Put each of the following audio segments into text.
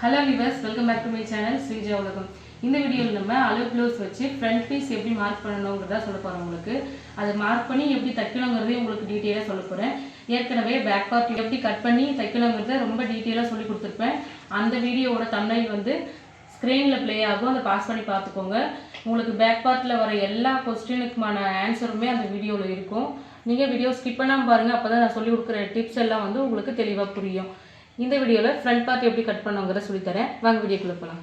Hello viewers welcome back to my channel Sreeja உலகம் இந்த வீடியோவில் நம்ம அலோ ப்ளவுஸ் வச்சு ஃப்ரண்ட் பீஸ் எப்படி மார்க் பண்ணணுங்கிறதா சொல்ல போகிறோம் உங்களுக்கு. அதை மார்க் பண்ணி எப்படி தைக்கணுங்கிறதையும் உங்களுக்கு டீட்டெயிலாக சொல்ல போகிறேன் ஏற்கனவே பேக் பார்ட் எப்படி கட் பண்ணி தைக்கணுங்கிறத ரொம்ப டீட்டெயிலாக சொல்லி கொடுத்துருப்பேன். அந்த வீடியோவோட தமிழ் வந்து ஸ்க்ரீனில் ப்ளே ஆகும். அதை பாஸ் பண்ணி பார்த்துக்கோங்க. உங்களுக்கு பேக் பார்ட்டில் வர எல்லா கொஸ்டினுக்குமான ஆன்சருமே அந்த வீடியோவில் இருக்கும். நீங்கள் வீடியோ ஸ்கிப் பண்ணாமல் பாருங்கள் அப்போ தான் நான் சொல்லி கொடுக்குற டிப்ஸ் எல்லாம் வந்து உங்களுக்கு தெளிவாக புரியும். இந்த வீடியோவில் ஃப்ரண்ட் பார்ட் எப்படி கட் பண்ணுங்கிற சொல்லித்தரேன். வாங்க வீடியோக்குள்ளே போகலாம்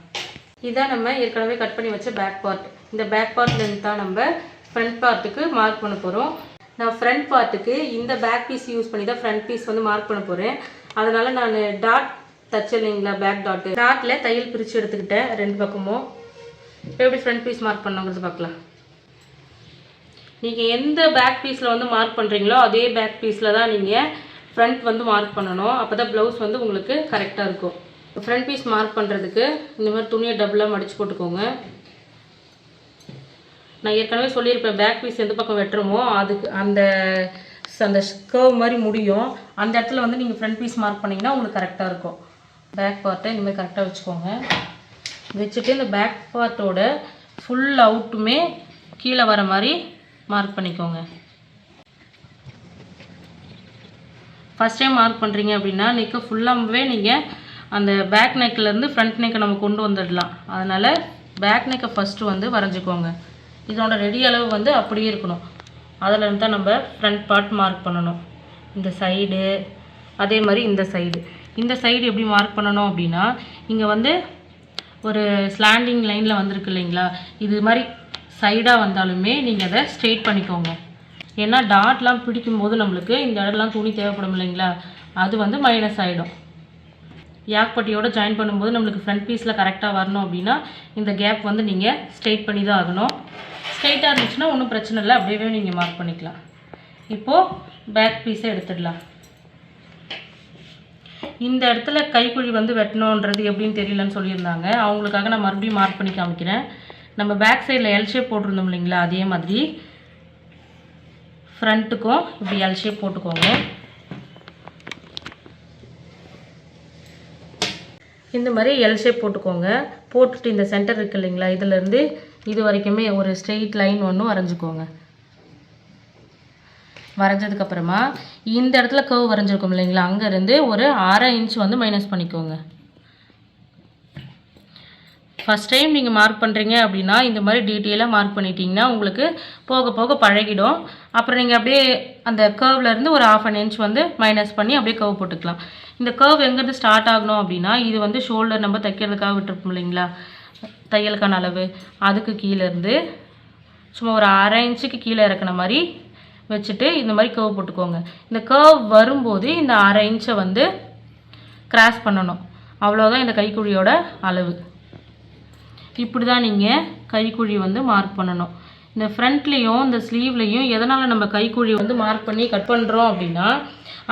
இதான் நம்ம ஏற்கனவே கட் பண்ணி வச்ச பேக் பார்ட் இந்த பேக் பார்ட்லேருந்து தான் நம்ம ஃப்ரண்ட் பார்ட்டுக்கு மார்க் பண்ண போகிறோம் நான் ஃப்ரண்ட் பார்ட்டுக்கு இந்த பேக் பீஸ் யூஸ் பண்ணி தான் ஃப்ரண்ட் பீஸ் வந்து மார்க் பண்ண போகிறேன் அதனால் நான் டாட் தச்சு இல்லைங்களா பேக் டாட்டு டாட்டில் தையல் பிரித்து எடுத்துக்கிட்டேன் ரெண்டு பக்கமும். இப்போ எப்படி ஃப்ரண்ட் பீஸ் மார்க் பண்ணுங்கிறது பார்க்கலாம். நீங்கள் எந்த பேக் பீஸில் வந்து மார்க் பண்ணுறீங்களோ அதே பேக் பீஸில் தான் நீங்கள் ஃப்ரண்ட் வந்து மார்க் பண்ணணும். அப்போ தான் ப்ளவுஸ் வந்து உங்களுக்கு கரெக்டாக இருக்கும். ஃப்ரண்ட் பீஸ் மார்க் பண்ணுறதுக்கு இந்த மாதிரி துணியை டபுளாக மடித்து போட்டுக்கோங்க. நான் ஏற்கனவே சொல்லியிருப்பேன் பேக் பீஸ் எந்த பக்கம் வெட்டுறோமோ அதுக்கு அந்த அந்த ஸ்கர்வ் மாதிரி முடியும். அந்த இடத்துல வந்து நீங்கள் ஃப்ரண்ட் பீஸ் மார்க் பண்ணிங்கன்னா உங்களுக்கு கரெக்டாக இருக்கும். பேக் பார்ட்டை இந்தமாதிரி கரெக்டாக வச்சுக்கோங்க. வச்சுட்டு இந்த பேக் பார்ட்டோட ஃபுல் அவுட்டுமே கீழே வர மாதிரி மார்க் பண்ணிக்கோங்க. ஃபஸ்ட் டைம் மார்க் பண்ணுறீங்க அப்படின்னா நெக்கு ஃபுல்லாகவே நீங்கள் அந்த பேக் நெக்லேருந்து ஃப்ரண்ட் நெக்கை நம்ம கொண்டு வந்துடலாம். அதனால் பேக் நெக்கை ஃபஸ்ட்டு வந்து வரைஞ்சிக்கோங்க. இதோட ரெடி அளவு வந்து அப்படியே இருக்கணும். அதில் இருந்து தான் நம்ம ஃப்ரண்ட் பார்ட் மார்க் பண்ணணும். இந்த சைடு அதே மாதிரி இந்த சைடு இந்த சைடு எப்படி மார்க் பண்ணணும் அப்படின்னா இங்கே வந்து ஒரு ஸ்லாண்டிங் லைனில் வந்திருக்கு இல்லைங்களா? இது மாதிரி சைடாக வந்தாலுமே நீங்கள் அதை ஸ்ட்ரெயிட் பண்ணிக்கோங்க. ஏன்னா டாட்லாம் பிடிக்கும்போது நம்மளுக்கு இந்த இடம்லாம் துணி தேவைப்படும் இல்லைங்களா? அது வந்து மைனஸ் ஆகிடும் யாக்பட்டியோட ஜாயின் பண்ணும்போது நம்மளுக்கு ஃப்ரண்ட் பீஸில் கரெக்டாக வரணும் அப்படின்னா இந்த கேப் வந்து நீங்கள் ஸ்ட்ரெயிட் பண்ணி தான் ஆகணும் ஸ்ட்ரெயிட்டாக இருந்துச்சுன்னா ஒன்றும் பிரச்சனை இல்லை. அப்படியே நீங்கள் மார்க் பண்ணிக்கலாம். இப்போது பேக் பீஸை எடுத்துடலாம். இந்த இடத்துல கைக்குழி வந்து வெட்டணுன்றது எப்படின்னு தெரியலன்னு சொல்லியிருந்தாங்க. அவங்களுக்காக நான் மறுபடியும் மார்க் பண்ணி காமிக்கிறேன். நம்ம பேக் சைடில் எல் ஷேப் போட்டிருந்தோம் இல்லைங்களா? அதே மாதிரி. ஃப்ரண்ட்டுக்கும் இப்படி எல் ஷேப் போட்டுக்கோங்க. இந்த மாதிரி எல் ஷேப் போட்டுக்கோங்க. போட்டுட்டு இந்த சென்டர் இருக்கு இல்லைங்களா இதுலேருந்து இது வரைக்குமே ஒரு ஸ்ட்ரெயிட் லைன் ஒன்று வரைஞ்சிக்கோங்க. வரைஞ்சதுக்கப்புறமா இந்த இடத்துல கர்வ் வரைஞ்சிருக்கும் இல்லைங்களா அங்கேருந்து ஒரு அரை இன்ச் வந்து மைனஸ் பண்ணிக்கோங்க. ஃபஸ்ட் டைம் நீங்கள் மார்க் பண்ணுறீங்க அப்படின்னா இந்த மாதிரி டீட்டெயிலாக மார்க் பண்ணிட்டீங்கன்னா உங்களுக்கு போக போக பழகிடும். அப்புறம் நீங்கள் அப்படியே அந்த கர்வ்லேருந்து ஒரு ஆஃப் அன் இன்ச் வந்து மைனஸ் பண்ணி அப்படியே கர்வ் போட்டுக்கலாம். இந்த கர்வ் எங்கேருந்து ஸ்டார்ட் ஆகணும் அப்படின்னா இது வந்து ஷோல்டர் நம்ம தைக்கிறதுக்காக விட்டுருப்போம் இல்லைங்களா? தையலுக்கான அளவு. அதுக்கு கீழேருந்து சும்மா ஒரு அரை இன்ச்சுக்கு கீழே இறக்குன மாதிரி வச்சுட்டு இந்த மாதிரி கர்வ் போட்டுக்கோங்க. இந்த கர்வ் வரும்போது இந்த அரை இன்ச்சை வந்து கிராஸ் பண்ணணும். அவ்வளோதான் இந்த கைக்குழியோட அளவு. இப்படி தான் நீங்கள் கைக்குழி வந்து மார்க் பண்ணணும். இந்த ஃப்ரண்ட்லேயும் இந்த ஸ்லீவ்லேயும் எதனால் நம்ம கைக்குழி வந்து மார்க் பண்ணி கட் பண்ணுறோம் அப்படின்னா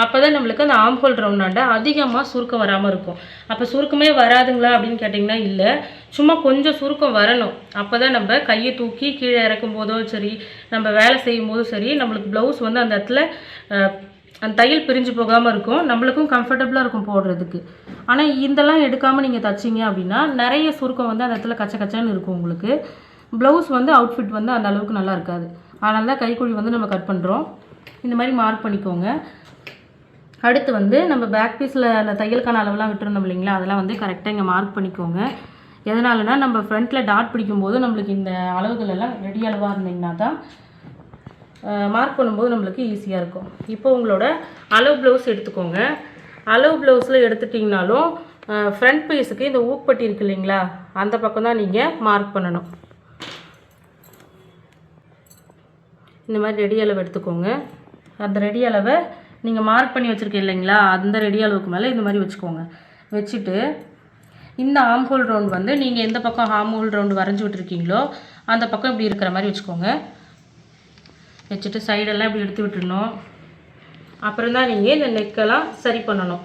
அப்போ தான் நம்மளுக்கு அந்த ஆம்ஹோல் ரவுண்டாண்ட அதிகமாக சுருக்கம் வராமல் இருக்கும். அப்போ சுருக்கமே வராதுங்களா அப்படின்னு கேட்டிங்கன்னா இல்லை. சும்மா கொஞ்சம் சுருக்கம் வரணும். அப்போ தான் நம்ம கையை தூக்கி கீழே இறக்கும் போதும் சரி நம்ம வேலை செய்யும் போதும் சரி நம்மளுக்கு ப்ளவுஸ் வந்து அந்த இடத்துல அந்த தையல் பிரிஞ்சு போகாமல் இருக்கும். நம்மளுக்கும் கம்ஃபர்டபுளாக இருக்கும் போடுறதுக்கு. ஆனால் இதெல்லாம் எடுக்காமல் நீங்கள் தைச்சிங்க அப்படின்னா நிறைய சுருக்கம் வந்து அந்த இடத்துல கச்ச கச்சன்னு இருக்கும் உங்களுக்கு. ப்ளவுஸ் வந்து அவுட்ஃபிட் வந்து அந்த அளவுக்கு நல்லா இருக்காது. அதனால தான் கைக்குழி வந்து நம்ம கட் பண்ணுறோம் இந்த மாதிரி மார்க் பண்ணிக்கோங்க. அடுத்து வந்து நம்ம பேக் பீஸில் அந்த தையலுக்கான அளவுலாம் விட்டுருந்தோம் இல்லைங்களா? அதெல்லாம் வந்து கரெக்டாக இங்கே மார்க் பண்ணிக்கோங்க. எதனாலனா நம்ம ஃப்ரண்ட்டில் டாட் பிடிக்கும்போது நம்மளுக்கு இந்த அளவுகள் எல்லாம் ரெடி அளவாக இருந்தீங்கன்னா தான் மார்க் பண்ணும்போது நம்மளுக்கு ஈஸியாக இருக்கும். இப்போ உங்களோட அளவு ப்ளவுஸ் எடுத்துக்கோங்க. அளவு ப்ளவுஸில் எடுத்துட்டிங்கனாலும் ஃப்ரண்ட் பீஸுக்கு இந்த ஊக்பட்டி இருக்கு இல்லைங்களா அந்த பக்கம் தான் நீங்கள் மார்க் பண்ணணும். இந்த மாதிரி ரெடி அளவு எடுத்துக்கோங்க. அந்த ரெடி அளவை நீங்கள் மார்க் பண்ணி வச்சுருக்கீங்க இல்லைங்களா அந்த ரெடி அளவுக்கு மேலே இந்த மாதிரி வச்சுக்கோங்க. வச்சுட்டு இந்த ஆம்ஹோல் ரவுண்ட் வந்து நீங்கள் எந்த பக்கம் ஆம்ஹோல் ரவுண்டு வரைஞ்சி விட்டுருக்கீங்களோ அந்த பக்கம் இப்படி இருக்கிற மாதிரி வச்சுக்கோங்க. வச்சுட்டு சைடெல்லாம் இப்படி எடுத்து விட்டுடணும். அப்புறம் தான் நீங்கள் இந்த நெக்கெல்லாம் சரி பண்ணணும்.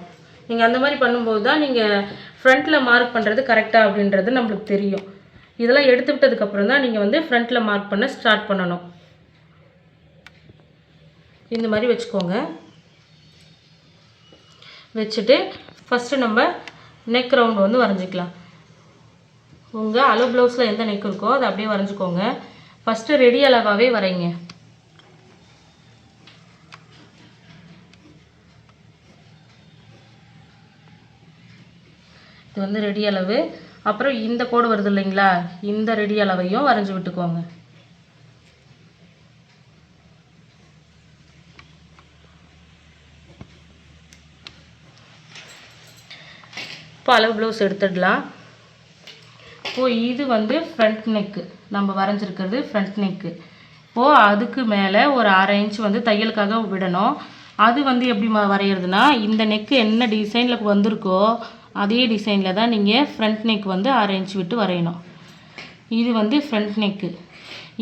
நீங்கள் அந்த மாதிரி பண்ணும்போது தான் நீங்கள் ஃப்ரண்ட்டில் மார்க் பண்ணுறது கரெக்டாக அப்படின்றது நம்மளுக்கு தெரியும். இதெல்லாம் எடுத்து விட்டதுக்கப்புறம் தான் நீங்கள் வந்து ஃப்ரண்ட்டில் மார்க் பண்ண ஸ்டார்ட் பண்ணணும். இந்த மாதிரி வச்சுக்கோங்க. வச்சுட்டு ஃபஸ்ட்டு நம்ம நெக் ரவுண்டு வந்து வரைஞ்சிக்கலாம். உங்கள் அளவு ப்ளவுஸில் எந்த நெக் இருக்கோ அதை அப்படியே வரைஞ்சிக்கோங்க. First ready அளவாகவே வரைங்க. இது வந்து ரெடி அளவு. அப்புறம் இந்த கோடு வருது இல்லைங்களா? இந்த ரெடி அளவையும் வரைஞ்சி விட்டுக்கோங்க. இப்போ அளவு ப்ளவுஸ் எடுத்துடலாம். இப்போது இது வந்து ஃப்ரண்ட் நெக்கு நம்ம வரைஞ்சிருக்கிறது ஃப்ரண்ட் நெக்கு இப்போது அதுக்கு மேலே ஒரு அரை இன்ச் வந்து தையலுக்காக விடணும். அது வந்து எப்படி வரைகிறதுனா இந்த நெக்கு என்ன டிசைனில் வந்திருக்கோ அதே டிசைனில் தான் நீங்கள் ஃப்ரண்ட் நெக் வந்து அரேஞ்ச் விட்டு வரையணும். இது வந்து ஃப்ரண்ட் நெக்கு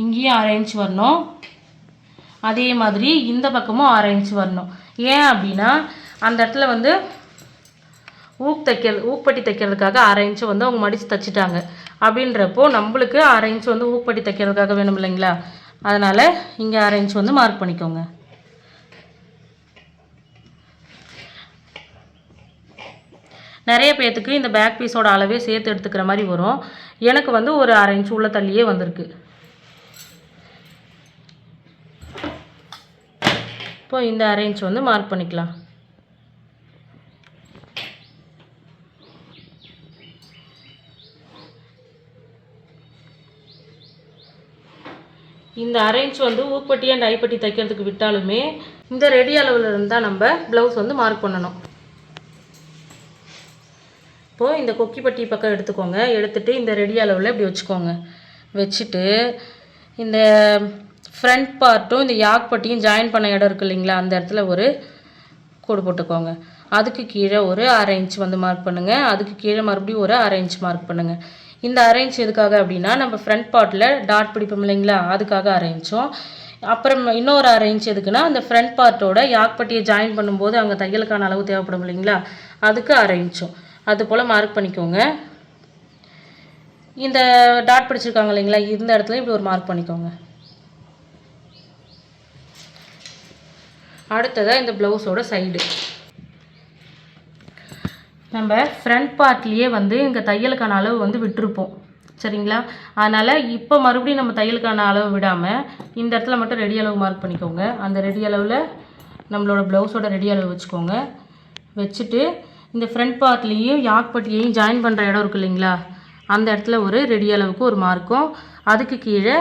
இங்கேயும் அரேஞ்ச் வரணும். அதே மாதிரி இந்த பக்கமும் அரேஞ்ச் வரணும். ஏன் அப்படின்னா அந்த இடத்துல வந்து ஊக் தைக்கிறது ஊக்பட்டி தைக்கிறதுக்காக அரை வந்து அவங்க மடித்து தைச்சிட்டாங்க. அப்படின்றப்போ நம்மளுக்கு அரேஞ்ச் வந்து ஊக்பட்டி தைக்கிறதுக்காக வேணும் இல்லைங்களா? அதனால் இங்கே அரேஞ்ச் வந்து மார்க் பண்ணிக்கோங்க. நிறைய பேர்த்துக்கு இந்த பேக் பீஸோட அளவே சேர்த்து எடுத்துக்கிற மாதிரி வரும். எனக்கு வந்து ஒரு அரை இன்ச் உள்ள தள்ளியே வந்திருக்கு. இப்போ இந்த அரை இன்ச் வந்து மார்க் பண்ணிக்கலாம். இந்த அரேஞ்ச் வந்து ஊப்பட்டி அண்ட் ஐப்பட்டி தைக்கிறதுக்கு விட்டாலுமே இந்த ரெடி அளவில் இருந்தால் நம்ம ப்ளவுஸ் வந்து மார்க் பண்ணணும். இப்போது இந்த கொக்கிப்பட்டி பக்கம் எடுத்துக்கோங்க. எடுத்துகிட்டு இந்த ரெடி அளவில் இப்படி வச்சுக்கோங்க. வச்சுட்டு இந்த ஃப்ரண்ட் பார்ட்டும் இந்த யாக் பட்டியும் ஜாயின் பண்ண இடம் இருக்கு இல்லைங்களா? அந்த இடத்துல ஒரு கோடு போட்டுக்கோங்க. அதுக்கு கீழே ஒரு அரை இன்ச் வந்து மார்க் பண்ணுங்கள் அதுக்கு கீழே மறுபடியும் ஒரு அரை இன்ச் மார்க் பண்ணுங்கள் இந்த அரை இன்ச் எதுக்காக அப்படின்னா நம்ம ஃப்ரண்ட் பார்ட்டில் டாட் பிடிப்போம் இல்லைங்களா? அதுக்காக அரை இன்ச்சும் அப்புறம் இன்னொரு அரை இன்ச் எதுக்குன்னா அந்த ஃப்ரண்ட் பார்ட்டோட யாக் பட்டியை ஜாயின் பண்ணும்போது அங்கே தையலுக்கான அளவு தேவைப்படும் இல்லைங்களா? அதுக்கு அரை இன்ச்சும் அது போல் மார்க் பண்ணிக்கோங்க. இந்த டாட் பிடிச்சிருக்காங்க இல்லைங்களா இந்த இடத்துல இப்படி ஒரு மார்க் பண்ணிக்கோங்க. அடுத்ததாக இந்த ப்ளவுஸோட சைடு நம்ம ஃப்ரண்ட் பார்ட்லேயே வந்து இங்கே தையலுக்கான அளவு வந்து விட்டுருப்போம். சரிங்களா? அதனால் இப்போ மறுபடியும் நம்ம தையலுக்கான அளவு விடாமல் இந்த இடத்துல மட்டும் ரெடி அளவு மார்க் பண்ணிக்கோங்க. அந்த ரெடி அளவில் நம்மளோட ப்ளவுஸோட ரெடி அளவு வச்சுக்கோங்க. வச்சுட்டு இந்த ஃப்ரண்ட் பார்ட்லேயும் யாக் பட்டியையும் ஜாயின் பண்ணுற இடம் இருக்கு இல்லைங்களா? அந்த இடத்துல ஒரு ரெடி அளவுக்கு ஒரு மார்க்கும் அதுக்கு கீழே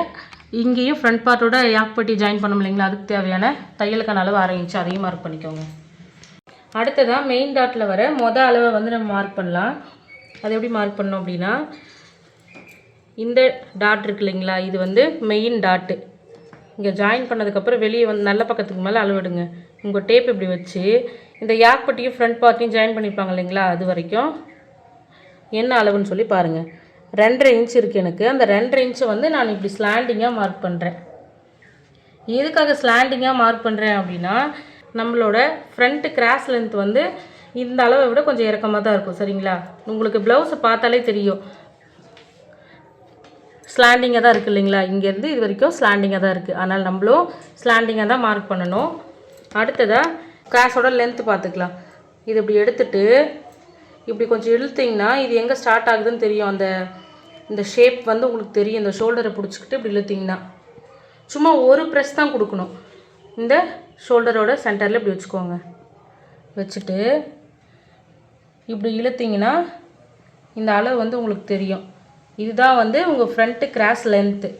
இங்கேயும் ஃப்ரண்ட் பார்ட்டோட யாக் பட்டி ஜாயின் பண்ணோம் இல்லைங்களா? அதுக்கு தேவையான தையலுக்கான அளவு அரை அதையும் மார்க் பண்ணிக்கோங்க. அடுத்ததாக மெயின் டாட்டில் வர மொதல் அளவை வந்து நம்ம மார்க் பண்ணலாம். அது எப்படி மார்க் பண்ணோம் அப்படின்னா இந்த டாட் இருக்கு இல்லைங்களா? இது வந்து மெயின் டாட்டு இங்கே ஜாயின் பண்ணதுக்கப்புறம் வெளியே வந்து நல்ல பக்கத்துக்கு மேலே அளவிடுங்க உங்கள் டேப் இப்படி வச்சு இந்த யாக் பட்டியும் ஃப்ரண்ட் பார்ட்டையும் ஜாயின் பண்ணியிருப்பாங்க இல்லைங்களா அது வரைக்கும். என்ன அளவுன்னு சொல்லி பாருங்கள் ரெண்டரை இன்ச் இருக்குது எனக்கு. அந்த ரெண்டரை இன்ச்சை வந்து நான் இப்படி ஸ்லாண்டிங்காக மார்க் பண்ணுறேன் எதுக்காக ஸ்லாண்டிங்காக மார்க் பண்ணுறேன் அப்படின்னா நம்மளோட ஃப்ரண்ட்டு கிராஸ் லென்த் வந்து இந்த அளவை விட கொஞ்சம் இறக்கமாக தான் இருக்கும் சரிங்களா? உங்களுக்கு ப்ளவுஸை பார்த்தாலே தெரியும். ஸ்லாண்டிங்காக தான் இருக்குது இல்லைங்களா? இங்கேருந்து இது வரைக்கும் ஸ்லாண்டிங்காக தான் இருக்குது அதனால் நம்மளும் ஸ்லாண்டிங்காக தான் மார்க் பண்ணணும். அடுத்ததாக கிராஸோட லென்த்து பார்த்துக்கலாம். இது இப்படி எடுத்துட்டு இப்படி கொஞ்சம் இழுத்தீங்கன்னா இது எங்கே ஸ்டார்ட் ஆகுதுன்னு தெரியும். அந்த இந்த ஷேப் வந்து உங்களுக்கு தெரியும். இந்த ஷோல்டரை பிடிச்சிக்கிட்டு இப்படி இழுத்தீங்கன்னா. சும்மா ஒரு ப்ரெஸ் தான் கொடுக்கணும். இந்த ஷோல்டரோட சென்டரில் இப்படி வச்சுக்கோங்க. வச்சுட்டு இப்படி இழுத்தீங்கன்னா இந்த அளவு வந்து உங்களுக்கு தெரியும். இதுதான் வந்து உங்கள் ஃப்ரண்ட்டு கிராஸ் லென்த்து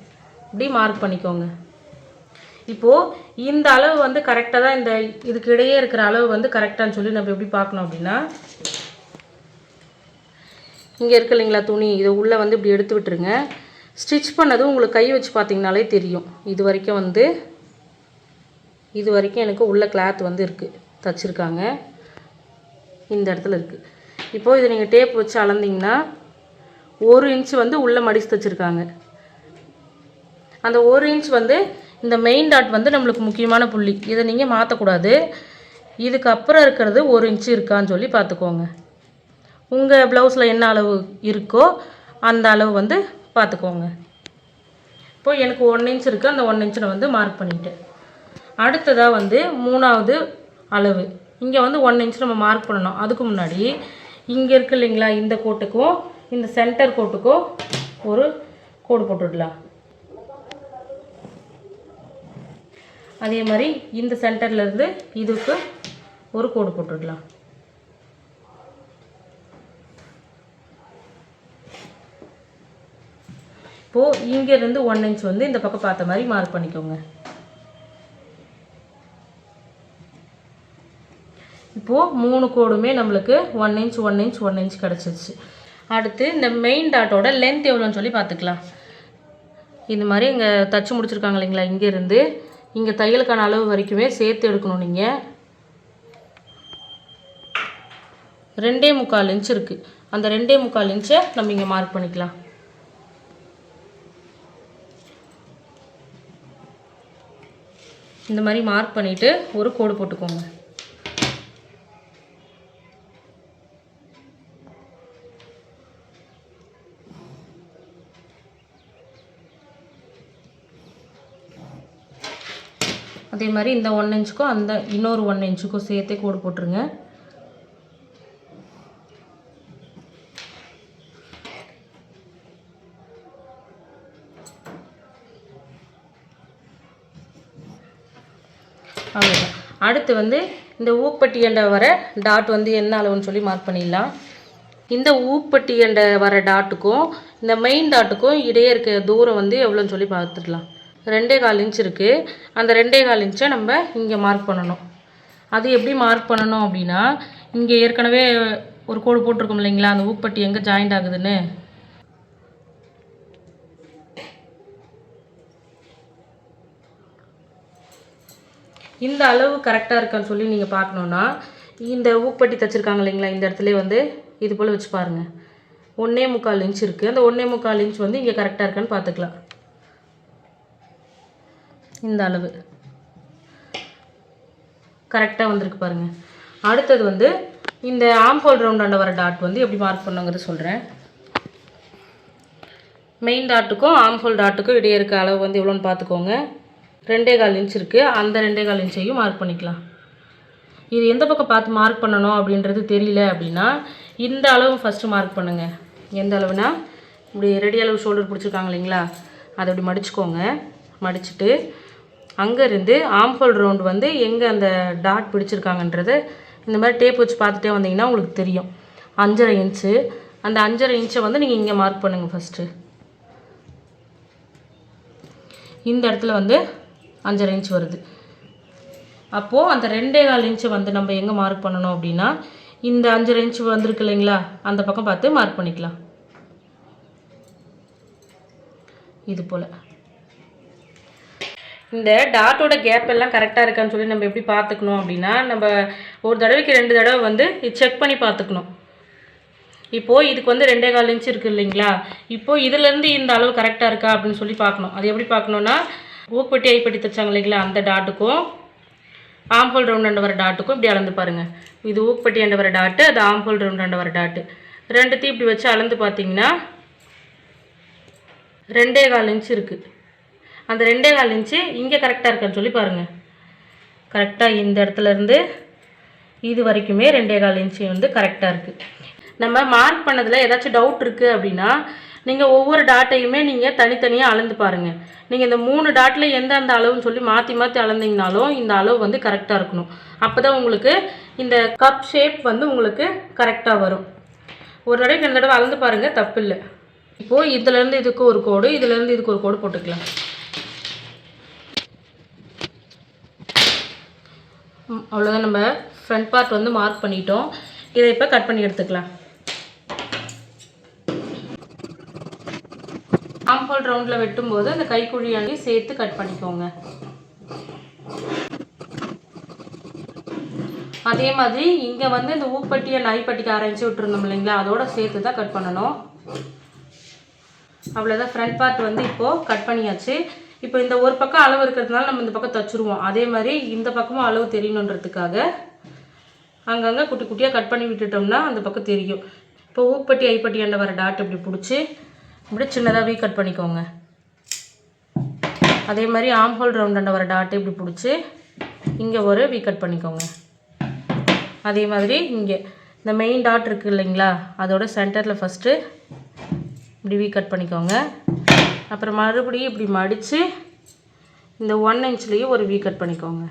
இப்படி மார்க் பண்ணிக்கோங்க. இப்போது இந்த அளவு வந்து கரெக்டாக தான் இந்த இதுக்கு இடையே இருக்கிற அளவு வந்து கரெக்டான்னு சொல்லி நம்ம எப்படி பார்க்கணும் அப்படின்னா இங்கே இருக்கு இல்லைங்களா துணி இதை உள்ளே வந்து இப்படி எடுத்து விட்டுருங்க. ஸ்டிச் பண்ணதும் உங்களுக்கு கை வச்சு பார்த்தீங்கனாலே தெரியும். இது வரைக்கும் வந்து இது வரைக்கும் எனக்கு உள்ள கிளாத் வந்து இருக்குது தச்சுருக்காங்க. இந்த இடத்துல இருக்குது இப்போது இதை நீங்கள் டேப் வச்சு அளந்தீங்கன்னா ஒரு இன்ச் வந்து உள்ளே மடிச்சு தச்சுருக்காங்க. அந்த ஒரு இன்ச் வந்து இந்த மெயின் டாட் வந்து நம்மளுக்கு முக்கியமான புள்ளி. இதை நீங்கள் மாற்றக்கூடாது இதுக்கப்புறம் இருக்கிறது ஒரு இன்ச்சு இருக்கான்னு சொல்லி பார்த்துக்கோங்க. உங்கள் ப்ளவுஸில் என்ன அளவு இருக்கோ அந்த அளவு வந்து பார்த்துக்கோங்க. இப்போ எனக்கு ஒன் இன்ச் இருக்குது அந்த ஒன் இன்ச்சை வந்து மார்க் பண்ணிட்டேன். அடுத்ததாக வந்து மூணாவது அளவு. இங்கே வந்து ஒன் இன்ச் நம்ம மார்க் பண்ணணும். அதுக்கு முன்னாடி இங்கே இருக்கு இல்லைங்களா இந்த கோட்டுக்கும் இந்த சென்டர் கோட்டுக்கும் ஒரு கோடு போட்டுடலாம். அதே மாதிரி இந்த சென்டர்லேருந்து இதுக்கு ஒரு கோடு போட்டுடலாம் இப்போது இங்கேருந்து ஒன் இன்ச் வந்து இந்த பக்கம் பார்த்த மாதிரி மார்க் பண்ணிக்கோங்க. இப்போது மூணு கோடுமே நம்மளுக்கு one inch one inch one inch கிடச்சிருச்சு. அடுத்து இந்த மெயின் டாட்டோட லென்த் எவ்வளோன்னு சொல்லி பார்த்துக்கலாம். இந்த மாதிரி இங்கே தச்சு முடிச்சிருக்காங்க இல்லைங்களா? இங்கேருந்து இங்கே தையலுக்கான அளவு வரைக்குமே சேர்த்து எடுக்கணும் நீங்கள் ரெண்டே முக்கால் இன்ச் இருக்குது அந்த ரெண்டே முக்கால் இன்ச்சை நம்ம இங்கே மார்க் பண்ணிக்கலாம். இந்த மாதிரி மார்க் பண்ணிவிட்டு ஒரு கோடு போட்டுக்கோங்க. அதே மாதிரி இந்த ஒன் இன்ச்சுக்கும் அந்த இன்னொரு ஒன் இன்ச்சுக்கும் சேர்த்தே கோடு போட்டுருங்க. அவ்வளோதான் அடுத்து வந்து இந்த ஊப்பட்டி என்ற வர டாட் வந்து என்ன அளவுன்னு சொல்லி மார்க் பண்ணிடலாம். இந்த ஊப்பட்டி என்ற வர டாட்டுக்கும் இந்த மெயின் டாட்டுக்கும் இடையே இருக்க தூரம் வந்து எவ்வளோன்னு சொல்லி பார்த்துடலாம். ரெண்டே கால் இன்ச் இருக்குது அந்த ரெண்டே கால் இன்ச்சை நம்ம இங்கே மார்க் பண்ணணும். அது எப்படி மார்க் பண்ணணும் அப்படின்னா இங்கே ஏற்கனவே ஒரு கோடு போட்டிருக்கோம் இல்லைங்களா? அந்த ஊப்பட்டி எங்கே ஜாயிண்ட் ஆகுதுன்னு? இந்த அளவு கரெக்டாக இருக்கான்னு சொல்லி நீங்கள் பார்க்கணுன்னா இந்த ஊப்பட்டி தச்சுருக்காங்க இல்லைங்களா? இந்த இடத்துல வந்து இது போல் வச்சு பாருங்கள் ஒன்றே முக்கால் இன்ச் இருக்குது அந்த ஒன்றே முக்கால் இன்ச் வந்து இங்கே கரெக்டாக இருக்கான்னு பார்த்துக்கலாம். இந்த அளவு. கரெக்டாக வந்திருக்கு பாருங்கள் அடுத்தது வந்து இந்த ஆம்போல் ரவுண்டாண்ட வர டாட் வந்து எப்படி மார்க் பண்ணுங்கிறது சொல்கிறேன் மெயின் டாட்டுக்கும் ஆம்ஹோல் டாட்டுக்கும் இடையே இருக்க அளவு வந்து எவ்வளோன்னு பார்த்துக்கோங்க. ரெண்டே கால் இன்ச் இருக்குது அந்த ரெண்டே கால் இன்ச்சையும் மார்க் பண்ணிக்கலாம். இது எந்த பக்கம் பார்த்து மார்க் பண்ணணும் அப்படின்றது தெரியல அப்படின்னா இந்த அளவு ஃபஸ்ட்டு மார்க் பண்ணுங்கள் எந்த அளவுனா இப்படி ரெடி அளவு ஷோல்டர் பிடிச்சிருக்காங்க இல்லைங்களா? அதை அப்படி மடிச்சுக்கோங்க. மடிச்சுட்டு அங்கேருந்து ஆம்ஹோல் ரவுண்ட் வந்து எங்கே அந்த டாட் பிடிச்சிருக்காங்கன்றது இந்த மாதிரி டேப் வச்சு பார்த்துட்டே வந்தீங்கன்னா உங்களுக்கு தெரியும். அஞ்சரை இன்ச்சு அந்த அஞ்சரை இன்ச்சை வந்து நீங்கள் இங்கே மார்க் பண்ணுங்கள் ஃபஸ்ட்டு இந்த இடத்துல வந்து அஞ்சரை இன்ச் வருது. அப்போது அந்த ரெண்டே கால் இன்ச்சு வந்து நம்ம எங்கே மார்க் பண்ணணும் அப்படின்னா இந்த அஞ்சரை இன்ச் வந்திருக்கு இல்லைங்களா? அந்த பக்கம் பார்த்து மார்க் பண்ணிக்கலாம். இது போல். இந்த டாட்டோட கேப் எல்லாம் கரெக்டாக இருக்கான்னு சொல்லி நம்ம எப்படி பார்த்துக்கணும் அப்படின்னா நம்ம ஒரு தடவைக்கு ரெண்டு தடவை வந்து செக் பண்ணி பார்த்துக்கணும். இப்போது இதுக்கு வந்து ரெண்டே கால் இன்ச்சு இருக்குது இல்லைங்களா? இப்போது இதுலேருந்து இந்த அளவு கரெக்டாக இருக்கா அப்படின்னு சொல்லி பார்க்கணும். அது எப்படி பார்க்கணுன்னா ஊக்குப்பட்டி ஐப்பட்டி தைச்சாங்க இல்லைங்களா அந்த டாட்டுக்கும் ஆம்பல் ரவுண்ட் வர டாட்டுக்கும் இப்படி அளந்து பாருங்கள் இது ஊக்குப்பட்டி அண்ட வர டாட்டு அது ஆம்பல் ரவுண்ட் வர டாட்டு ரெண்டுத்தையும் இப்படி வச்சு அளந்து பார்த்தீங்கன்னா ரெண்டே கால் இன்ச்சு இருக்குது அந்த ரெண்டே கால் இன்ச்சு இங்கே கரெக்டாக இருக்கான்னு சொல்லி பாருங்கள் கரெக்டாக இந்த இடத்துலருந்து இது வரைக்குமே ரெண்டே கால் இன்ச்சு வந்து கரெக்டாக இருக்குது நம்ம மார்க் பண்ணதில் ஏதாச்சும் டவுட் இருக்குது அப்படின்னா நீங்கள் ஒவ்வொரு டாட்டையுமே நீங்கள் தனித்தனியாக அளந்து பாருங்கள் நீங்கள் இந்த மூணு டாட்டில் எந்த அந்த அளவுன்னு சொல்லி மாற்றி மாற்றி அளந்தீங்கனாலும் இந்த அளவு வந்து கரெக்டாக இருக்கணும். அப்போ தான் உங்களுக்கு இந்த கப் ஷேப் வந்து உங்களுக்கு கரெக்டாக வரும். ஒரு தடவைக்கு ரெண்டு தடவை அளந்து பாருங்கள் தப்பு இல்லை இப்போது இதுலேருந்து இதுக்கு ஒரு கோடு இதுலேருந்து இதுக்கு ஒரு கோடு போட்டுக்கலாம். அவ்வளோதான் நம்ம ஃப்ரண்ட் பார்ட் வந்து மார்க் பண்ணிட்டோம். இதை இப்போ கட் பண்ணி எடுத்துக்கலாம். ஆம்ஹோல் ரவுண்டில் வெட்டும்போது அந்த கைக்குழியாண்டி சேர்த்து கட் பண்ணிக்கோங்க. அதே மாதிரி இங்கே வந்து இந்த ஊப்பட்டியை நாய்ப்பட்டிக்கு அரைச்சி விட்டுருந்தோம் இல்லைங்களா? அதோட சேர்த்து தான் கட் பண்ணணும். அவ்வளோதான் ஃப்ரண்ட் பார்ட் வந்து இப்போது கட் பண்ணியாச்சு. இப்போ இந்த ஒரு பக்கம் அளவு இருக்கிறதுனால நம்ம இந்த பக்கம் தச்சுருவோம். அதே மாதிரி இந்த பக்கமும் அளவு தெரியணுன்றதுக்காக அங்கங்கே குட்டி குட்டியாக கட் பண்ணி விட்டுட்டோம்னா அந்த பக்கம் தெரியும். இப்போ ஊப்பட்டி ஐப்பட்டி அண்ட வர டாட் இப்படி பிடிச்சி இப்படி சின்னதாக வீ கட் பண்ணிக்கோங்க. அதே மாதிரி ஆம்ஹோல் ரவுண்ட் அண்ட வர டாட்டை இப்படி பிடிச்சி இங்கே ஒரு வீ கட் பண்ணிக்கோங்க. அதே மாதிரி இங்கே இந்த மெயின் டாட் இருக்குது இல்லைங்களா? அதோட சென்டரில் ஃபஸ்ட்டு இப்படி வீ கட் பண்ணிக்கோங்க. அப்புறம் மறுபடியும் இப்படி மடித்து இந்த ஒன் இன்ச்லேயும் ஒரு வீ கட் பண்ணிக்கோங்க.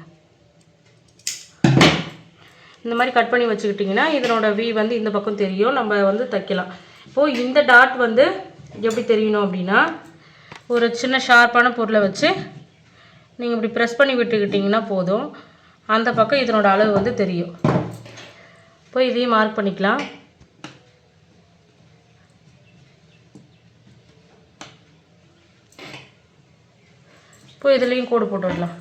இந்த மாதிரி கட் பண்ணி வச்சுக்கிட்டிங்கன்னா இதனோட வி வந்து இந்த பக்கம் தெரியும் நம்ம வந்து தைக்கலாம். இப்போது இந்த டாட் வந்து எப்படி தெரியணும் அப்படின்னா ஒரு சின்ன ஷார்ப்பான பொருளை வச்சு நீங்கள் இப்படி ப்ரெஸ் பண்ணி விட்டுக்கிட்டிங்கன்னா போதும். அந்த பக்கம் இதனோட அளவு வந்து தெரியும். இப்போ இதையும் மார்க் பண்ணிக்கலாம். இப்போ இதுலேயும் கோடு போட்டு விடலாம்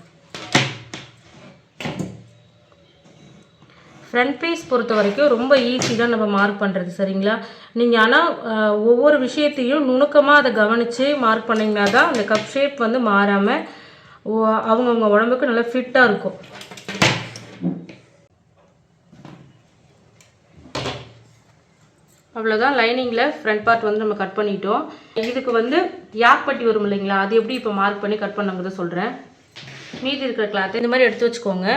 ஃப்ரண்ட் பீஸ் பொறுத்த வரைக்கும் ரொம்ப ஈஸி தான் நம்ம மார்க் பண்ணுறது சரிங்களா? நீங்கள் ஆனால் ஒவ்வொரு விஷயத்தையும் நுணுக்கமாக அதை கவனித்து மார்க் பண்ணிங்கன்னா தான் அந்த கப் ஷேப் வந்து மாறாமல் அவங்கவுங்க உடம்புக்கு நல்லா ஃபிட்டாக இருக்கும். அவ்வளோதான் லைனிங்கில் ஃப்ரண்ட் பார்ட் வந்து நம்ம கட் பண்ணிட்டோம். இதுக்கு வந்து யாக்பட்டி வரும் இல்லைங்களா? அது எப்படி இப்போ மார்க் பண்ணி கட் பண்ணுங்கிறத சொல்கிறேன் மீதி இருக்கிற கிளாத்து இந்த மாதிரி எடுத்து வச்சுக்கோங்க.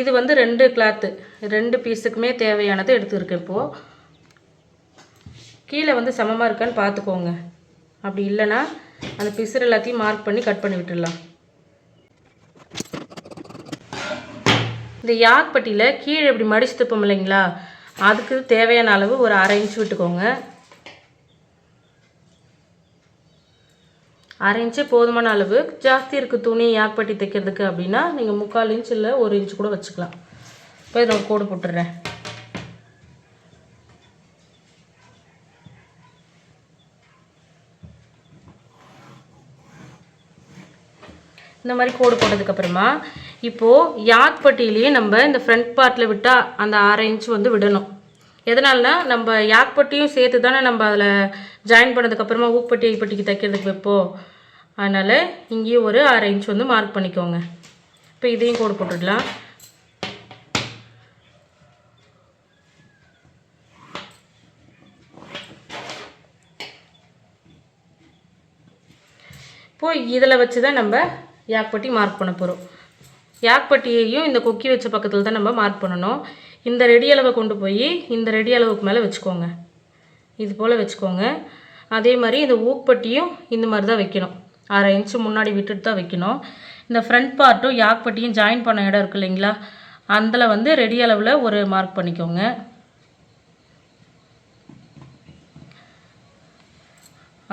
இது வந்து ரெண்டு கிளாத்து ரெண்டு பீஸுக்குமே தேவையானது எடுத்துருக்கேன் இப்போது கீழே வந்து சமமாக இருக்கான்னு பார்த்துக்கோங்க. அப்படி இல்லைன்னா அந்த பிசுறு எல்லாத்தையும் மார்க் பண்ணி கட் பண்ணி விட்டுடலாம். இந்த யாக் பட்டியில் கீழே இப்படி மடிச்சு தைப்போம் இல்லைங்களா? அதுக்கு தேவையான அளவு ஒரு அரை இன்ச் விட்டுக்கோங்க. அரை இன்ச்சு போதுமான அளவு. ஜாஸ்தி இருக்குது துணி யாக்பட்டி தைக்கிறதுக்கு அப்படின்னா நீங்கள் முக்கால் இன்ச் இல்லை ஒரு இன்ச் கூட வச்சுக்கலாம். இப்போ இதை ஒரு கோடு போட்டுடுறேன். இந்த மாதிரி கோடு போட்டதுக்கப்புறமா இப்போது யாக் பட்டியிலேயே நம்ம இந்த ஃப்ரண்ட் பார்ட்டில் விட்டால் அந்த அரை இன்ச் வந்து விடணும். எதனால்னா நம்ம யாக் பட்டியும் சேர்த்து தானே நம்ம அதில் ஜாயின் பண்ணதுக்கப்புறமா ஊக்பட்டி ஐப்பட்டிக்கு தைக்கிறதுக்கு வைப்போம். அதனால் இங்கேயும் ஒரு அரை இன்ச் வந்து மார்க் பண்ணிக்கோங்க. இப்போ இதையும் கோடு போட்டுடலாம். இப்போது இதில் வச்சு தான் நம்ம யாக்பட்டி மார்க் பண்ண போகிறோம் யாக்பட்டியையும் இந்த கொக்கி வச்ச பக்கத்தில் தான் நம்ம மார்க் பண்ணணும். இந்த ரெடி அளவை கொண்டு போய் இந்த ரெடி அளவுக்கு மேலே வச்சுக்கோங்க. இது போல் வச்சுக்கோங்க. அதே மாதிரி இந்த ஊக்பட்டியும் இந்த மாதிரி தான் வைக்கணும். அரை இன்ச்சு முன்னாடி விட்டுட்டு தான் வைக்கணும். இந்த ஃப்ரண்ட் பார்ட்டும் யாக்பட்டியும் ஜாயின் பண்ண இடம் இருக்கு இல்லைங்களா? அதில் வந்து ரெடி அளவில் ஒரு மார்க் பண்ணிக்கோங்க.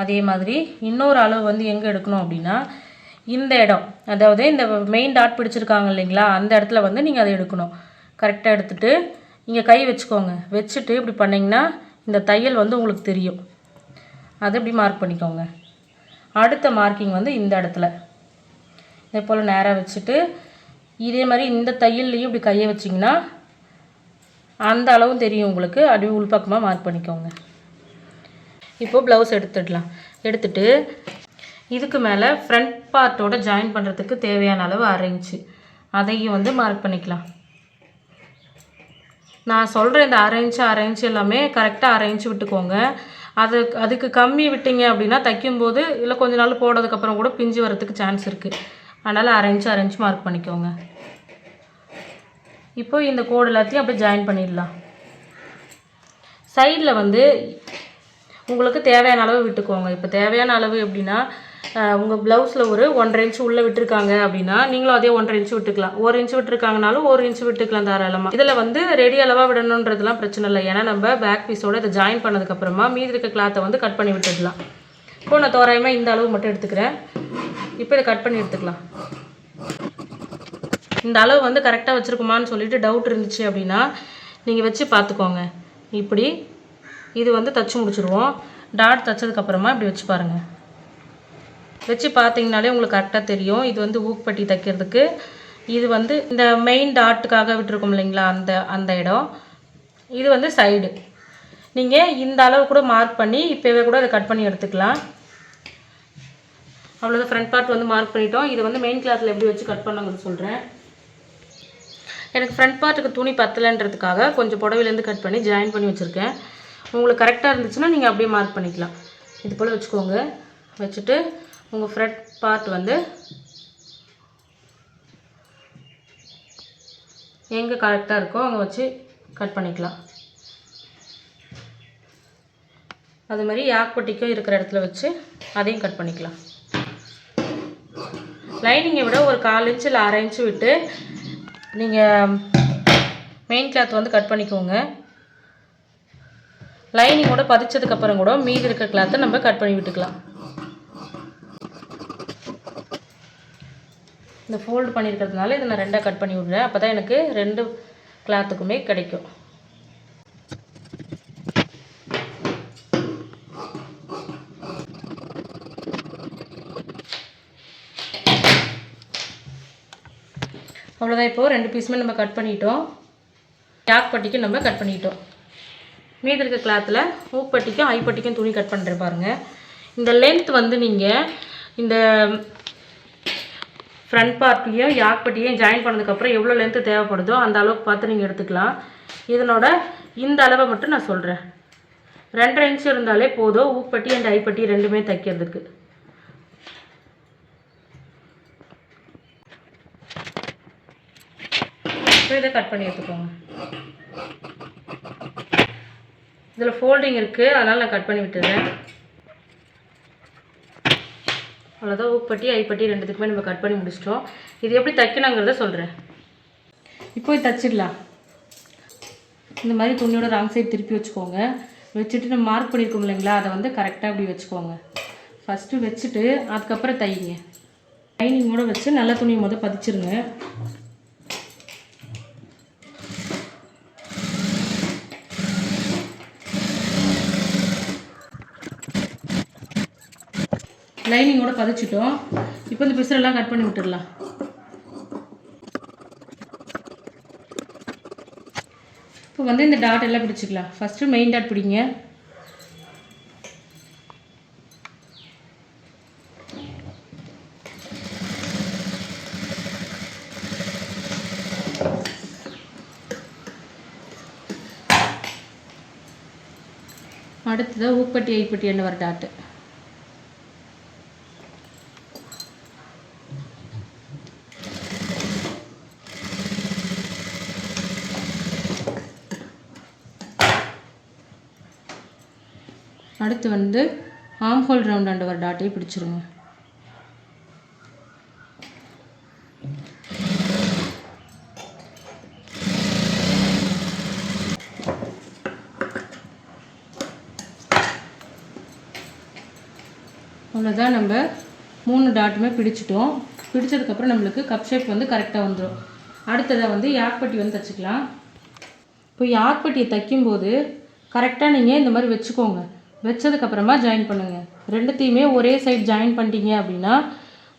அதே மாதிரி இன்னொரு அளவு வந்து எங்கே எடுக்கணும் அப்படின்னா இந்த இடம். அதாவது இந்த மெயின் டாட் பிடிச்சிருக்காங்க இல்லைங்களா? அந்த இடத்துல வந்து நீங்கள் அதை எடுக்கணும். கரெக்டாக எடுத்துகிட்டு இங்கே கை வச்சுக்கோங்க. வச்சுட்டு இப்படி பண்ணிங்கன்னா இந்த தையல் வந்து உங்களுக்கு தெரியும். அதை இப்படி மார்க் பண்ணிக்கோங்க. அடுத்த மார்க்கிங் வந்து இந்த இடத்துல. இதே போல் நேராக வச்சுட்டு இதே மாதிரி இந்த தையல்லையும் இப்படி கையை வச்சிங்கன்னா அந்த அளவும் தெரியும் உங்களுக்கு. அப்படி உள்பக்கமாக மார்க் பண்ணிக்கோங்க. இப்போது ப்ளவுஸ் எடுத்துடலாம். எடுத்துட்டு இதுக்கு மேலே ஃப்ரண்ட் பார்ட்டோட ஜாயின் பண்ணுறதுக்கு தேவையான அளவு அரை இன்ச்சு அதையும் வந்து மார்க் பண்ணிக்கலாம். நான் சொல்கிற இந்த அரை இன்ச்சு அரை இன்ச்சு எல்லாமே கரெக்டாக அரை இன்ச்சு விட்டுக்கோங்க. அது அதுக்கு கம்மி விட்டீங்க அப்படின்னா தைக்கும்போது இல்லை கொஞ்ச நாள் போடுறதுக்கப்புறம் கூட பிஞ்சு வரத்துக்கு சான்ஸ் இருக்குது அதனால் அரை இன்ச்சு அரை இன்ச்சு மார்க் பண்ணிக்கோங்க. இப்போ இந்த கோடு எல்லாத்தையும் அப்படியே ஜாயின் பண்ணிடலாம். சைடில் வந்து உங்களுக்கு தேவையான அளவு விட்டுக்கோங்க. இப்போ தேவையான அளவு எப்படின்னா உங்கள் ப்ளவுஸில் ஒரு ஒன்றரை இன்ச்சு உள்ளே விட்டுருக்காங்க அப்படின்னா நீங்களும் அதே ஒன்றரை இன்ச்சு விட்டுக்கலாம். ஒரு இன்ச்சு விட்டுருக்காங்கனாலும் ஒரு இன்ச் விட்டுக்கலாம் தாராளமாக இதில் வந்து ரெடி அளவாக விடணுன்றதுலாம் பிரச்சனை இல்லை. ஏன்னா நம்ம பேக் பீஸோட இதை ஜாயின் பண்ணதுக்கப்புறமா மீதி இருக்க கிளாத்தை வந்து கட் பண்ணி விட்டுடலாம். இப்போ நான் தோராயமாக இந்த அளவு மட்டும் எடுத்துக்கிறேன். இப்போ இதை கட் பண்ணி எடுத்துக்கலாம். இந்த அளவு வந்து கரெக்டாக வச்சுருக்குமான்னு சொல்லிட்டு டவுட் இருந்துச்சு அப்படின்னா நீங்கள் வச்சு பார்த்துக்கோங்க. இப்படி இது வந்து தச்சு முடிச்சுருவோம். டாட் தைச்சதுக்கப்புறமா இப்படி வச்சு பாருங்கள் வச்சு பார்த்தீங்கனாலே உங்களுக்கு கரெக்டாக தெரியும். இது வந்து ஊக்பட்டி தைக்கிறதுக்கு. இது வந்து இந்த மெயின் டாட்டுக்காக விட்டுருக்கோம் இல்லைங்களா? அந்த அந்த இடம். இது வந்து சைடு நீங்கள் இந்த அளவு கூட மார்க் பண்ணி இப்போவே கூட அதை கட் பண்ணி எடுத்துக்கலாம். அவ்வளோதான் ஃப்ரண்ட் பார்ட் வந்து மார்க் பண்ணிட்டோம். இது வந்து மெயின் கிளாத்தில் எப்படி வச்சு கட் பண்ணுங்கிறது சொல்கிறேன் எனக்கு ஃப்ரண்ட் பார்ட்டுக்கு துணி பத்தலைன்றதுக்காக கொஞ்சம் புடவையிலேருந்து கட் பண்ணி ஜாயின் பண்ணி வச்சுருக்கேன். உங்களுக்கு கரெக்டாக இருந்துச்சுன்னா நீங்கள் அப்படியே மார்க் பண்ணிக்கலாம். இது போல் வச்சுக்கோங்க. வச்சுட்டு உங்கள் ஃப்ரண்ட் பார்ட் வந்து எங்கே கரெக்டாக இருக்கோ அங்கே வச்சு கட் பண்ணிக்கலாம். அது மாதிரி யாக்பட்டிக்கும் இருக்கிற இடத்துல வச்சு அதையும் கட் பண்ணிக்கலாம். லைனிங்கை விட ஒரு கால் இன்ச்சு இல்லை அரை இன்ச்சு விட்டு நீங்கள் மெயின் கிளாத் வந்து கட் பண்ணிக்கோங்க. லைனிங்கோட பதிச்சதுக்கப்புறம் கூட மீதி இருக்கிற கிளாத்தை நம்ம கட் பண்ணி விட்டுக்கலாம். இந்த ஃபோல்டு பண்ணியிருக்கிறதுனால இதை நான் ரெண்டாக கட் பண்ணி விடுறேன். அப்போ தான் எனக்கு ரெண்டு கிளாத்துக்குமே கிடைக்கும். அவ்வளோதான் இப்போது ரெண்டு பீஸுமே நம்ம கட் பண்ணிட்டோம். யாக் பட்டிக்கும் நம்ம கட் பண்ணிட்டோம். மீதி இருக்க கிளாத்தில் ஊப்பட்டிக்கும் ஐப்பட்டிக்கும் துணி கட் பண்ணுறேன் பாருங்கள் இந்த லென்த் வந்து நீங்கள் இந்த ஃப்ரண்ட் பார்ட்டையும் யாக் பட்டியும் ஜாயின் பண்ணதுக்கப்புறம் எவ்வளோ லென்த்து தேவைப்படுதோ அந்த அளவுக்கு பார்த்து நீங்கள் எடுத்துக்கலாம். இதனோட இந்த அளவை மட்டும் நான் சொல்கிறேன் ரெண்டரை இன்ச் இருந்தாலே போதும். ஊப்பட்டி அண்ட் ஐப்பட்டி ரெண்டுமே தைக்கிறதுக்கு. இப்போ இதை கட் பண்ணி எடுத்துக்கோங்க. இதில் ஃபோல்டிங் இருக்குது அதனால் நான் கட் பண்ணி விட்டுறேன். அவ்வளோதான் ஊப்பட்டி ஐப்பட்டி ரெண்டுத்துக்குமே நம்ம கட் பண்ணி முடிச்சிட்டோம். இது எப்படி தைக்கணுங்கிறத சொல்கிறேன் இப்போ தைச்சிடலாம். இந்த மாதிரி துணியோட ராங் சைடு திருப்பி வச்சுக்கோங்க. வச்சுட்டு நம்ம மார்க் பண்ணியிருக்கோம் இல்லைங்களா அதை வந்து கரெக்டாக அப்படி வச்சுக்கோங்க. ஃபஸ்ட்டு வச்சுட்டு அதுக்கப்புறம் தையுங்க லைனிங்கோட வச்சு நல்ல துணியை மொதல் பதிச்சிருங்க. லைனிங்கோட பதிச்சிட்டோம். இப்போ இந்த பிசரெல்லாம் கட் பண்ணி விட்டுடலாம். இப்போ வந்து இந்த டாட் எல்லாம் பிடிச்சிக்கலாம். ஃபஸ்ட்டு மெயின் டாட் பிடிங்க. அடுத்ததாக ஊப்பட்டி ஐப்பட்டி என்ன வர டாட்டு? அடுத்து வந்து ஆம் ஹோல் ரவுண்ட் அண்ட் ஒரு டாட்டையும் பிடிச்சிருங்க. அவ்வளோதான் நம்ம மூணு டாட்டுமே பிடிச்சிட்டோம். பிடிச்சதுக்கப்புறம் நம்மளுக்கு கப் ஷேப் வந்து கரெக்டாக வந்துடும் அடுத்ததாக வந்து யாக்பட்டி வந்து தச்சுக்கலாம். இப்போ யாக்பட்டியை தைக்கும்போது கரெக்டாக நீங்கள் இந்த மாதிரி வச்சுக்கோங்க. வச்சதுக்கப்புறமா ஜாயின் பண்ணுங்கள் ரெண்டுத்தையுமே ஒரே சைடு ஜாயின் பண்ணிட்டீங்க அப்படின்னா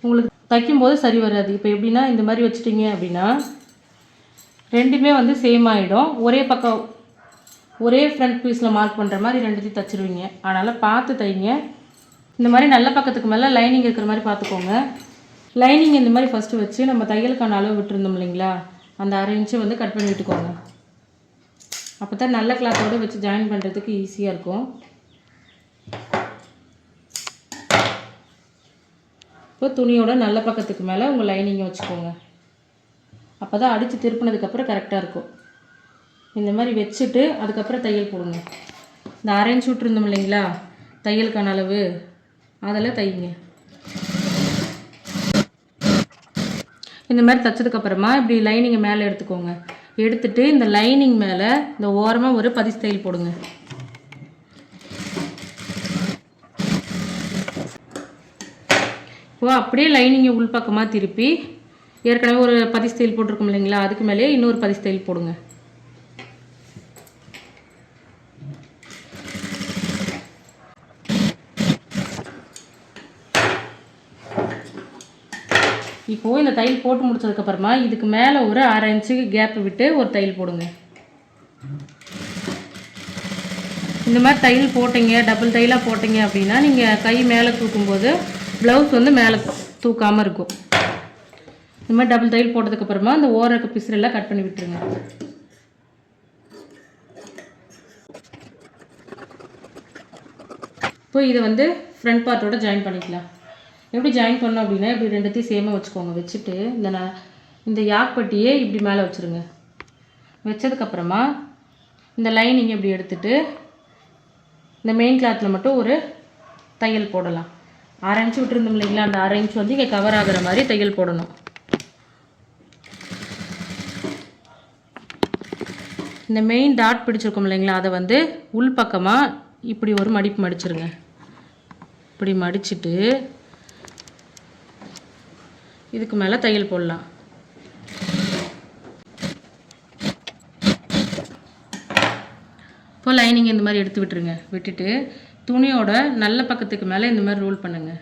உங்களுக்கு தைக்கும்போது சரி வராது. இப்போ எப்படின்னா இந்த மாதிரி வச்சுட்டிங்க அப்படின்னா ரெண்டுமே வந்து சேம் ஆகிடும் ஒரே பக்கம் ஒரே ஃப்ரண்ட் பீஸில் மார்க் பண்ணுற மாதிரி ரெண்டுத்தையும் தைச்சிருவீங்க. அதனால் பார்த்து தைங்க. இந்த மாதிரி நல்ல பக்கத்துக்கு மேலே லைனிங் இருக்கிற மாதிரி பார்த்துக்கோங்க. லைனிங் இந்த மாதிரி ஃபஸ்ட்டு வச்சு நம்ம தையலுக்கான அளவு விட்டுருந்தோம் இல்லைங்களா? அந்த அரை இன்ச்சு வந்து கட் பண்ணி விட்டுக்கோங்க. அப்போ தான் நல்ல கிளாத்தோடு வச்சு ஜாயின் பண்ணுறதுக்கு ஈஸியாக இருக்கும். இப்போ துணியோட நல்ல பக்கத்துக்கு மேலே உங்கள் லைனிங்கை வச்சுக்கோங்க. அப்போ தான் அடித்து திருப்பினதுக்கப்புறம் கரெக்டாக இருக்கும். இந்த மாதிரி வச்சுட்டு அதுக்கப்புறம் தையல் போடுங்க. இந்த அரேஞ்ச் விட்டுருந்தோம் இல்லைங்களா? தையலுக்கான அளவு. அதில் தையுங்க இந்த மாதிரி தைச்சதுக்கப்புறமா இப்படி லைனிங்கை மேலே எடுத்துக்கோங்க. எடுத்துட்டு இந்த லைனிங் மேலே இந்த ஓரமாக ஒரு பதிச்சு தையல் போடுங்க. இப்போ அப்படியே லைனிங்கை உள்பக்கமாக திருப்பி ஏற்கனவே ஒரு பதி ஸ்டைல் போட்டிருக்கோம் இல்லைங்களா? அதுக்கு மேலேயே இன்னொரு பதி தையல் போடுங்க. இப்போது இந்த தையல் போட்டு முடிச்சதுக்கப்புறமா இதுக்கு மேலே ஒரு அரை இன்ச்சுக்கு கேப் விட்டு ஒரு தையல் போடுங்க. இந்த மாதிரி தையல் போட்டீங்க டபுள் தையலாக போட்டிங்க அப்படின்னா நீங்கள் கை மேலே தூக்கும்போது ப்ளவுஸ் வந்து மேலே தூக்காமல் இருக்கும். இந்த மாதிரி டபுள் தையல் போட்டதுக்கப்புறமா அந்த ஓர இருக்க பிசுறெல்லாம் கட் பண்ணி விட்டுருங்க. இப்போ இதை வந்து ஃப்ரண்ட் பார்ட்டோட ஜாயின் பண்ணிக்கலாம். எப்படி ஜாயின் பண்ணோம் அப்படின்னா இப்படி ரெண்டுத்தையும் சேமாக வச்சுக்கோங்க. வச்சுட்டு இந்த நான் இந்த யாக்பட்டியே இப்படி மேலே வச்சுருங்க. வச்சதுக்கப்புறமா இந்த லைனிங் இப்படி எடுத்துட்டு இந்த மெயின் கிளாத்தில் மட்டும் ஒரு தையல் போடலாம். அரை இன்ச்சு விட்டுருந்தோம் இல்லைங்களா? அந்த அரை இன்ச் வந்து இங்கே கவர் ஆகுற மாதிரி தையல் போடணும். இந்த மெயின் டாட் பிடிச்சிருக்கோம் இல்லைங்களா? அதை வந்து உள் பக்கமாக இப்படி ஒரு மடிப்பு மடிச்சிருங்க. இப்படி மடிச்சுட்டு இதுக்கு மேலே தையல் போடலாம். இப்போ லைனிங் இந்த மாதிரி எடுத்து விட்டுருங்க. விட்டுட்டு துணியோட நல்ல பக்கத்துக்கு மேலே இந்த மாதிரி ரோல் பண்ணுங்க.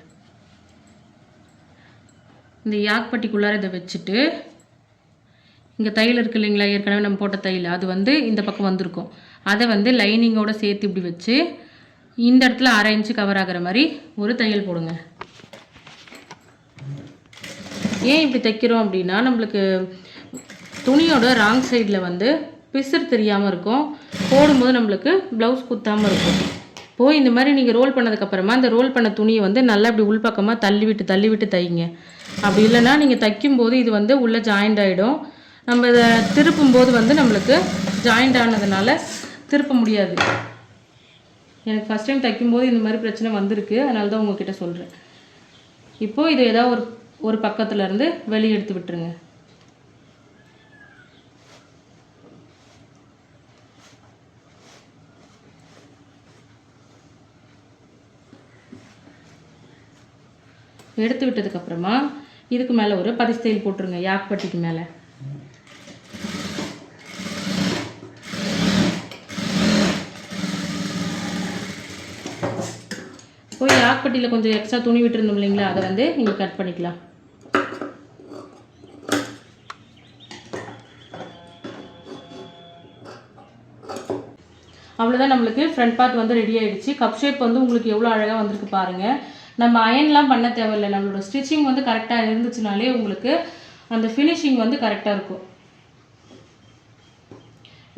இந்த யாக்பட்டிக்குள்ளார இதை வச்சுட்டு இங்கே தையல் இருக்கு இல்லைங்களா? ஏற்கனவே நம்ம போட்ட தையல். அது வந்து இந்த பக்கம் வந்திருக்கும். அதை வந்து லைனிங்கோட சேர்த்து இப்படி வச்சு இந்த இடத்துல அரை இன்ச்சு கவர் ஆகிற மாதிரி ஒரு தையல் போடுங்க. ஏன் இப்படி தைக்கிறோம் அப்படின்னா நம்மளுக்கு துணியோட ராங் சைடில் வந்து பிசுறு தெரியாமல் இருக்கும். போடும்போது நம்மளுக்கு ப்ளவுஸ் குத்தாமல் இருக்கும். ஓ இந்த மாதிரி நீங்கள் ரோல் பண்ணதுக்கப்புறமா அந்த ரோல் பண்ண துணியை வந்து நல்லா இப்படி உள்பக்கமாக தள்ளி விட்டு தள்ளி விட்டு தைங்க. அப்படி இல்லைன்னா நீங்கள் தைக்கும்போது இது வந்து உள்ளே ஜாயிண்ட் ஆகிடும் நம்ம இதை திருப்பும்போது வந்து நம்மளுக்கு ஜாயிண்ட் ஆனதுனால திருப்ப முடியாது. எனக்கு ஃபஸ்ட் டைம் தைக்கும்போது இந்த மாதிரி பிரச்சனை வந்திருக்கு. அதனால தான் உங்ககிட்ட சொல்கிறேன் இப்போது இது ஏதாவது ஒரு ஒரு பக்கத்துலேருந்து வெளியே எடுத்து விட்டுருங்க. எடுத்து விட்டதுக்கப்புறமா இதுக்கு மேலே ஒரு பதிஸ்தையில் போட்டுருங்க யாக்பட்டிக்கு மேலே. போய் யாக்பட்டியில் கொஞ்சம் எக்ஸ்ட்ரா துணி விட்டுருந்தோம் இல்லைங்களா அதை வந்து இங்கே கட் பண்ணிக்கலாம். அவ்வளோதான் நம்மளுக்கு ஃப்ரண்ட் பார்ட் வந்து ரெடி ஆகிடுச்சு கப் ஷேப் வந்து உங்களுக்கு எவ்வளோ அழகாக வந்திருக்கு பாருங்கள் நம்ம அயன்லாம் பண்ண தேவையில்லை. நம்மளோட ஸ்டிச்சிங் வந்து கரெக்டாக இருந்துச்சுனாலே உங்களுக்கு அந்த ஃபினிஷிங் வந்து கரெக்டாக இருக்கும்.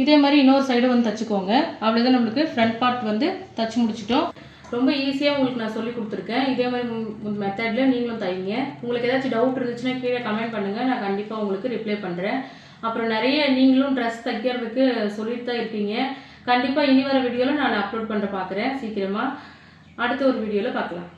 இதே மாதிரி இன்னொரு சைடு வந்து தச்சுக்கோங்க. அவ்வளோதான் நம்மளுக்கு ஃப்ரண்ட் பார்ட் வந்து தச்சு முடிச்சிட்டோம். ரொம்ப ஈஸியாக உங்களுக்கு நான் சொல்லி கொடுத்துருக்கேன். இதே மாதிரி மெத்தடில் நீங்களும் தைங்க உங்களுக்கு ஏதாச்சும் டவுட் இருந்துச்சுன்னா கீழே கமெண்ட் பண்ணுங்கள் நான் கண்டிப்பாக உங்களுக்கு ரிப்ளை பண்ணுறேன் அப்புறம் நிறைய நீங்களும் ட்ரெஸ் தைக்கிறதுக்கு சொல்லிட்டு தான் இருக்கீங்க. கண்டிப்பாக இனி வர வீடியோவில் நான் அப்லோட் பண்ணுற பார்க்குறேன் சீக்கிரமாக அடுத்த ஒரு வீடியோவில் பார்க்கலாம்